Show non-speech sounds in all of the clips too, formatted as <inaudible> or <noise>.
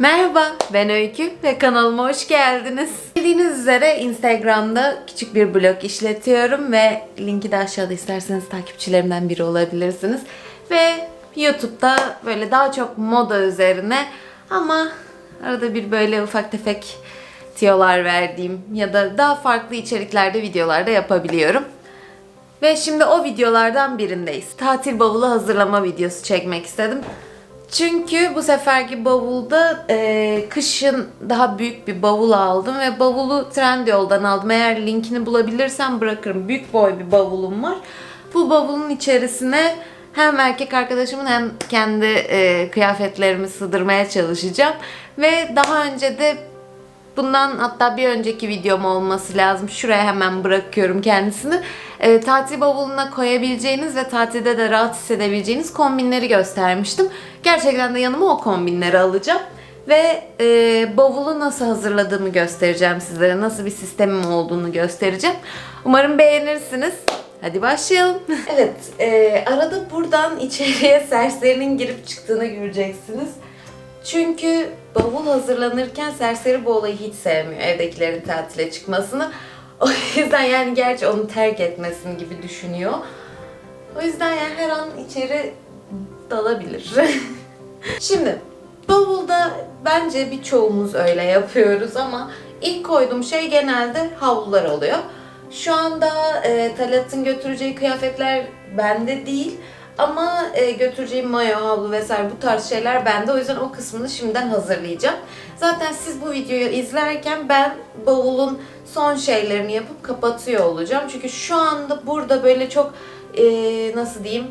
Merhaba, ben Öykü ve kanalıma hoş geldiniz. Bildiğiniz üzere Instagram'da küçük bir blog işletiyorum ve linki de aşağıda isterseniz takipçilerimden biri olabilirsiniz. Ve YouTube'da böyle daha çok moda üzerine ama arada bir böyle ufak tefek tiyolar verdiğim ya da daha farklı içeriklerde videolarda yapabiliyorum. Ve şimdi o videolardan birindeyiz. Tatil bavulu hazırlama videosu çekmek istedim. Çünkü bu seferki bavulda e, kışın daha büyük bir bavul aldım ve bavulu Trendyol'dan aldım. Eğer linkini bulabilirsem bırakırım. Büyük boy bir bavulum var. Bu bavulun içerisine hem erkek arkadaşımın hem kendi e, kıyafetlerimi sığdırmaya çalışacağım. Ve daha önce de Bundan hatta bir önceki videom olması lazım. Şuraya hemen bırakıyorum kendisini. E, tatil bavuluna koyabileceğiniz ve tatilde de rahat hissedebileceğiniz kombinleri göstermiştim. Gerçekten de yanıma o kombinleri alacağım. Ve e, bavulu nasıl hazırladığımı göstereceğim sizlere. Nasıl bir sistemim olduğunu göstereceğim. Umarım beğenirsiniz. Hadi başlayalım. <laughs> evet, e, arada buradan içeriye <laughs> serserinin girip çıktığını göreceksiniz. Çünkü bavul hazırlanırken serseri bu olayı hiç sevmiyor evdekilerin tatile çıkmasını. <laughs> O yüzden yani gerçi onu terk etmesin gibi düşünüyor. O yüzden yani her an içeri dalabilir. <laughs> Şimdi bavulda bence birçoğumuz öyle yapıyoruz ama ilk koyduğum şey genelde havlular oluyor. Şu anda e, Talat'ın götüreceği kıyafetler bende değil. Ama e, götüreceğim mayo, havlu vesaire bu tarz şeyler bende. O yüzden o kısmını şimdiden hazırlayacağım. Zaten siz bu videoyu izlerken ben bavulun son şeylerini yapıp kapatıyor olacağım. Çünkü şu anda burada böyle çok e, nasıl diyeyim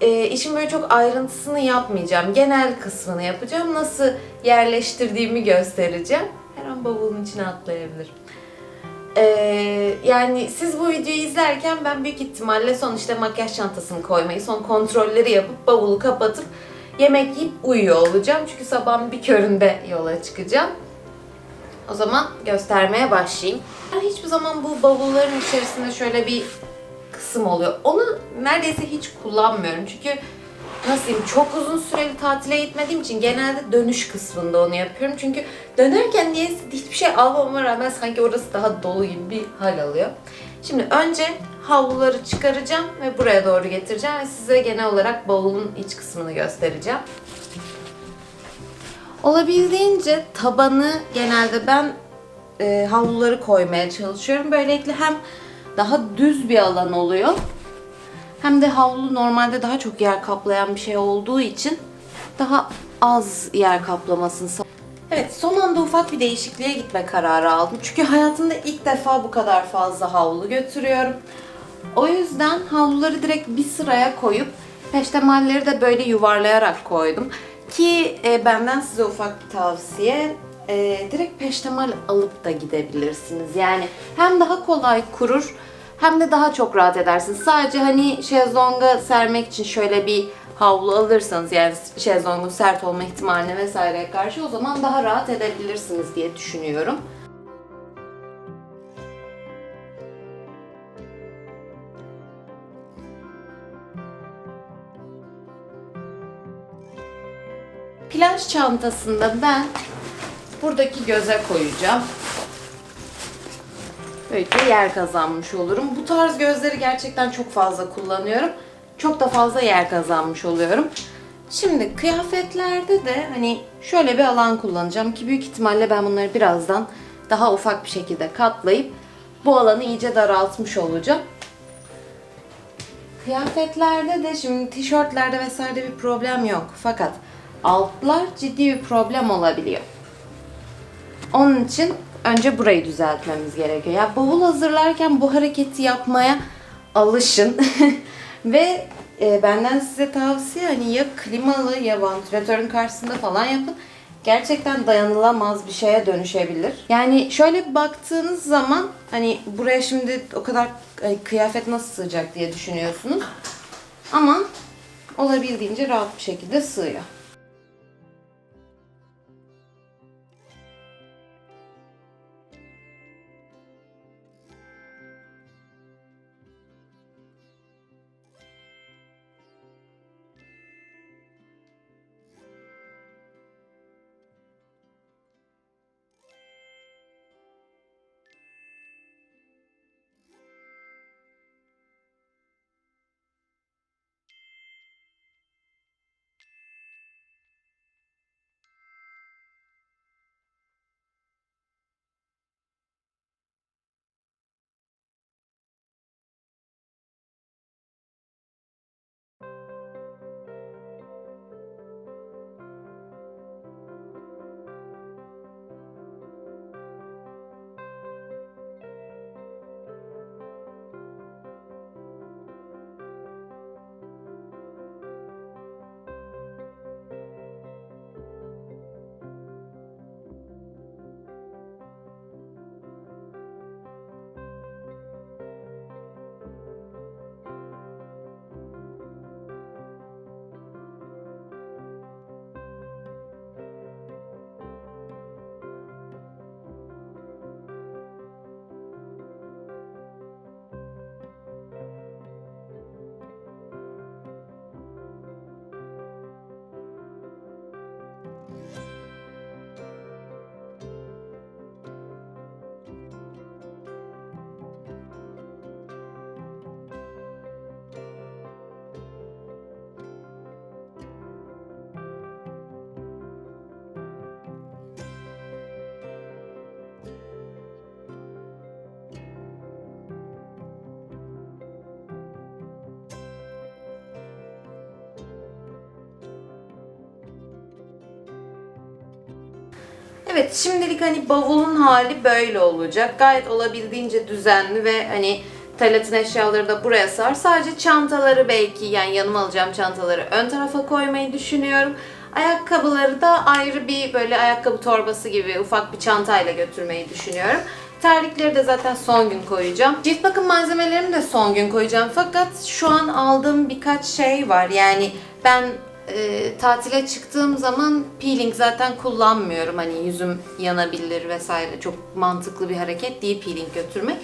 e, işin böyle çok ayrıntısını yapmayacağım. Genel kısmını yapacağım. Nasıl yerleştirdiğimi göstereceğim. Her an bavulun içine atlayabilirim. Ee, yani siz bu videoyu izlerken ben büyük ihtimalle son işte makyaj çantasını koymayı, son kontrolleri yapıp bavulu kapatıp yemek yiyip uyuyor olacağım. Çünkü sabahın bir köründe yola çıkacağım. O zaman göstermeye başlayayım. Ben hiçbir zaman bu bavulların içerisinde şöyle bir kısım oluyor. Onu neredeyse hiç kullanmıyorum. Çünkü nasıl diyeyim çok uzun süreli tatile gitmediğim için genelde dönüş kısmında onu yapıyorum. Çünkü dönerken niye hiçbir şey almama rağmen sanki orası daha dolu gibi bir hal alıyor. Şimdi önce havluları çıkaracağım ve buraya doğru getireceğim ve size genel olarak bavulun iç kısmını göstereceğim. Olabildiğince tabanı genelde ben e, havluları koymaya çalışıyorum. Böylelikle hem daha düz bir alan oluyor hem de havlu normalde daha çok yer kaplayan bir şey olduğu için daha az yer kaplamasını Evet son anda ufak bir değişikliğe gitme kararı aldım. Çünkü hayatımda ilk defa bu kadar fazla havlu götürüyorum. O yüzden havluları direkt bir sıraya koyup peştemalleri de böyle yuvarlayarak koydum. Ki e, benden size ufak bir tavsiye. E, direkt peştemal alıp da gidebilirsiniz. Yani hem daha kolay kurur hem de daha çok rahat edersiniz. Sadece hani şezlonga sermek için şöyle bir havlu alırsanız yani şezlongun sert olma ihtimaline vesaireye karşı o zaman daha rahat edebilirsiniz diye düşünüyorum. Plaj çantasında ben buradaki göze koyacağım. Böylelikle yer kazanmış olurum. Bu tarz gözleri gerçekten çok fazla kullanıyorum. Çok da fazla yer kazanmış oluyorum. Şimdi kıyafetlerde de hani şöyle bir alan kullanacağım ki büyük ihtimalle ben bunları birazdan daha ufak bir şekilde katlayıp bu alanı iyice daraltmış olacağım. Kıyafetlerde de şimdi tişörtlerde vesaire bir problem yok. Fakat altlar ciddi bir problem olabiliyor. Onun için önce burayı düzeltmemiz gerekiyor. Ya bavul hazırlarken bu hareketi yapmaya alışın. <laughs> Ve e, benden size tavsiye hani ya klimalı ya vantilatörün karşısında falan yapın. Gerçekten dayanılamaz bir şeye dönüşebilir. Yani şöyle baktığınız zaman hani buraya şimdi o kadar e, kıyafet nasıl sığacak diye düşünüyorsunuz. Ama olabildiğince rahat bir şekilde sığıyor. Evet şimdilik hani bavulun hali böyle olacak. Gayet olabildiğince düzenli ve hani Talat'ın eşyaları da buraya sar. Sadece çantaları belki yani yanıma alacağım çantaları ön tarafa koymayı düşünüyorum. Ayakkabıları da ayrı bir böyle ayakkabı torbası gibi ufak bir çantayla götürmeyi düşünüyorum. Terlikleri de zaten son gün koyacağım. Cilt bakım malzemelerimi de son gün koyacağım. Fakat şu an aldığım birkaç şey var. Yani ben e, tatile çıktığım zaman peeling zaten kullanmıyorum. Hani yüzüm yanabilir vesaire. Çok mantıklı bir hareket değil peeling götürmek.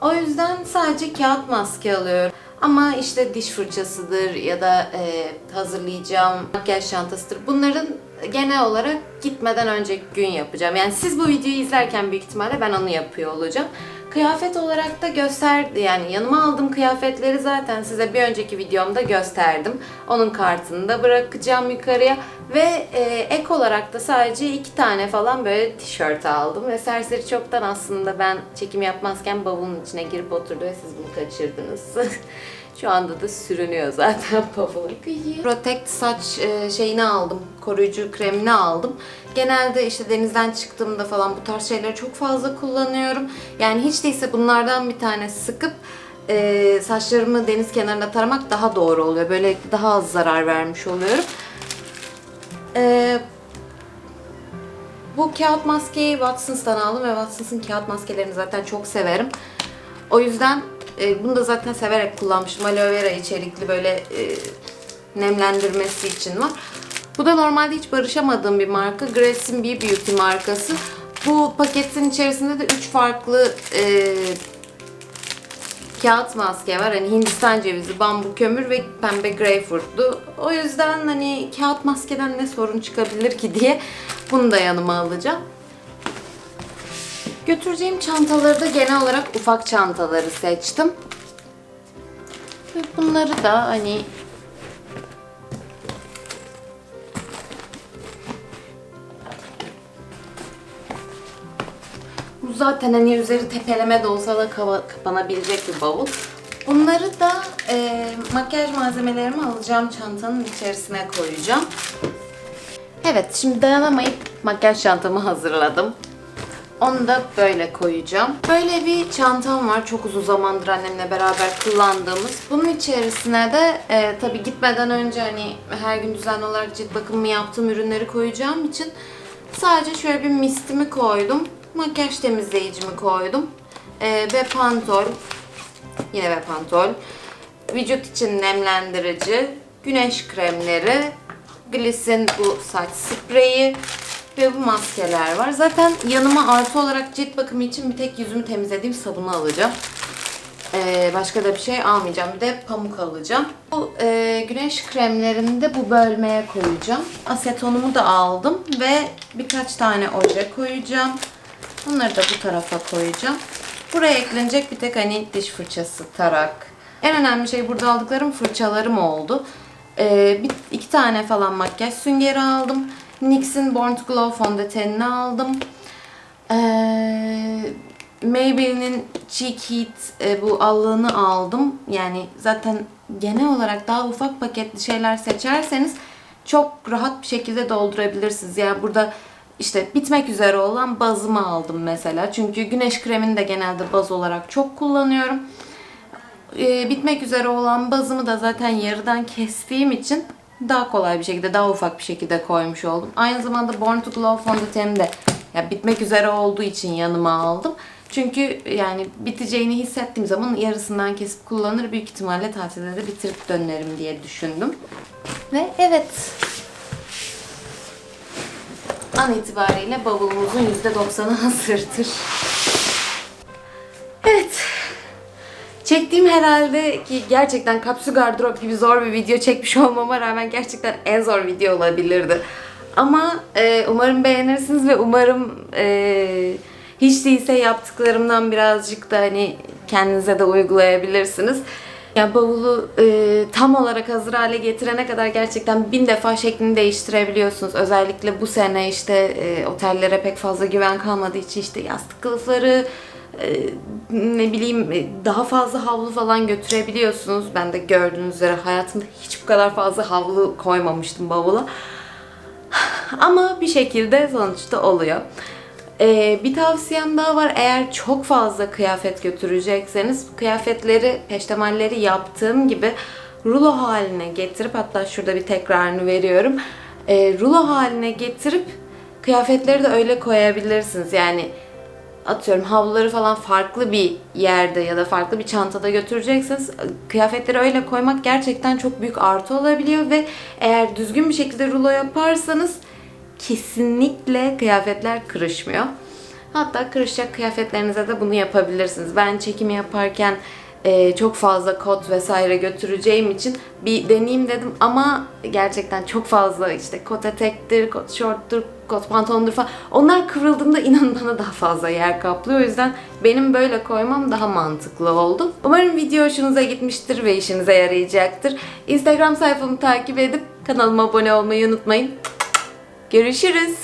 O yüzden sadece kağıt maske alıyorum. Ama işte diş fırçasıdır ya da e, hazırlayacağım makyaj çantasıdır. Bunların genel olarak gitmeden önceki gün yapacağım. Yani siz bu videoyu izlerken büyük ihtimalle ben onu yapıyor olacağım. Kıyafet olarak da gösterdi yani yanıma aldığım kıyafetleri zaten size bir önceki videomda gösterdim. Onun kartını da bırakacağım yukarıya ve e, ek olarak da sadece iki tane falan böyle tişört aldım ve serseri çoktan aslında ben çekim yapmazken bavulun içine girip oturdu ve siz bunu kaçırdınız. <laughs> Şu anda da sürünüyor zaten <laughs> bavulun. Protect saç e, şeyini aldım. Koruyucu kremini aldım. Genelde işte denizden çıktığımda falan bu tarz şeyleri çok fazla kullanıyorum. Yani hiç değilse bunlardan bir tane sıkıp e, saçlarımı deniz kenarında taramak daha doğru oluyor. Böyle daha az zarar vermiş oluyorum. E, bu kağıt maskeyi Watsons'tan aldım ve Watsons'ın kağıt maskelerini zaten çok severim. O yüzden e, bunu da zaten severek kullanmıştım. Aloe vera içerikli böyle e, nemlendirmesi için var. Bu da normalde hiç barışamadığım bir marka. Grace'in bir beauty markası. Bu paketin içerisinde de 3 farklı e, kağıt maske var. Hani Hindistan cevizi, bambu kömür ve pembe greyfurtlu. O yüzden hani kağıt maskeden ne sorun çıkabilir ki diye bunu da yanıma alacağım. Götüreceğim çantaları da genel olarak ufak çantaları seçtim. Ve bunları da hani zaten hani üzeri tepeleme de olsa da kava- kapanabilecek bir bavul. Bunları da e, makyaj malzemelerimi alacağım çantanın içerisine koyacağım. Evet şimdi dayanamayıp makyaj çantamı hazırladım. Onu da böyle koyacağım. Böyle bir çantam var. Çok uzun zamandır annemle beraber kullandığımız. Bunun içerisine de e, tabii gitmeden önce hani her gün düzenli olarak cilt bakımı yaptığım ürünleri koyacağım için sadece şöyle bir mistimi koydum. Makyaj temizleyicimi koydum. E, ve pantol. Yine ve pantol. Vücut için nemlendirici. Güneş kremleri. Gliss'in bu saç spreyi ve bu maskeler var. Zaten yanıma artı olarak cilt bakımı için bir tek yüzümü temizlediğim sabunu alacağım. Ee, başka da bir şey almayacağım. Bir de pamuk alacağım. Bu e, güneş kremlerini de bu bölmeye koyacağım. Asetonumu da aldım ve birkaç tane oje koyacağım. Bunları da bu tarafa koyacağım. Buraya eklenecek bir tek hani diş fırçası, tarak. En önemli şey burada aldıklarım fırçalarım oldu. Ee, bir, iki tane falan makyaj süngeri aldım. NYX'in Born to Glow fondötenini aldım. Ee, Maybelline'in Cheek Heat e, bu allığını aldım. Yani zaten genel olarak daha ufak paketli şeyler seçerseniz çok rahat bir şekilde doldurabilirsiniz. Yani burada işte bitmek üzere olan bazımı aldım mesela. Çünkü güneş kremini de genelde baz olarak çok kullanıyorum. Ee, bitmek üzere olan bazımı da zaten yarıdan kestiğim için daha kolay bir şekilde, daha ufak bir şekilde koymuş oldum. Aynı zamanda Born to Glow fondöteni de ya bitmek üzere olduğu için yanıma aldım. Çünkü yani biteceğini hissettiğim zaman yarısından kesip kullanır. Büyük ihtimalle tatilde de bitirip dönerim diye düşündüm. Ve evet. An itibariyle bavulumuzun %90'ı hazırdır. Evet. Çektiğim herhalde ki gerçekten kapsül gardırop gibi zor bir video çekmiş <laughs> olmama rağmen gerçekten en zor video olabilirdi. Ama e, umarım beğenirsiniz ve umarım e, hiç değilse yaptıklarımdan birazcık da hani kendinize de uygulayabilirsiniz. Ya bavulu e, tam olarak hazır hale getirene kadar gerçekten bin defa şeklini değiştirebiliyorsunuz. Özellikle bu sene işte e, otellere pek fazla güven kalmadığı için işte yastık kılıfları, e, ne bileyim e, daha fazla havlu falan götürebiliyorsunuz. Ben de gördüğünüz üzere hayatımda hiç bu kadar fazla havlu koymamıştım bavula. <sighs> Ama bir şekilde sonuçta oluyor. Ee, bir tavsiyem daha var. Eğer çok fazla kıyafet götürecekseniz kıyafetleri, peştemalleri yaptığım gibi rulo haline getirip hatta şurada bir tekrarını veriyorum. Ee, rulo haline getirip kıyafetleri de öyle koyabilirsiniz. Yani atıyorum havluları falan farklı bir yerde ya da farklı bir çantada götüreceksiniz. Kıyafetleri öyle koymak gerçekten çok büyük artı olabiliyor ve eğer düzgün bir şekilde rulo yaparsanız kesinlikle kıyafetler kırışmıyor. Hatta kırışacak kıyafetlerinize de bunu yapabilirsiniz. Ben çekimi yaparken e, çok fazla kot vesaire götüreceğim için bir deneyeyim dedim ama gerçekten çok fazla işte kot etektir, kot şorttur, kot pantolondur falan onlar kıvrıldığında inanın bana daha fazla yer kaplıyor. O yüzden benim böyle koymam daha mantıklı oldu. Umarım video hoşunuza gitmiştir ve işinize yarayacaktır. Instagram sayfamı takip edip kanalıma abone olmayı unutmayın. Görüşürüz.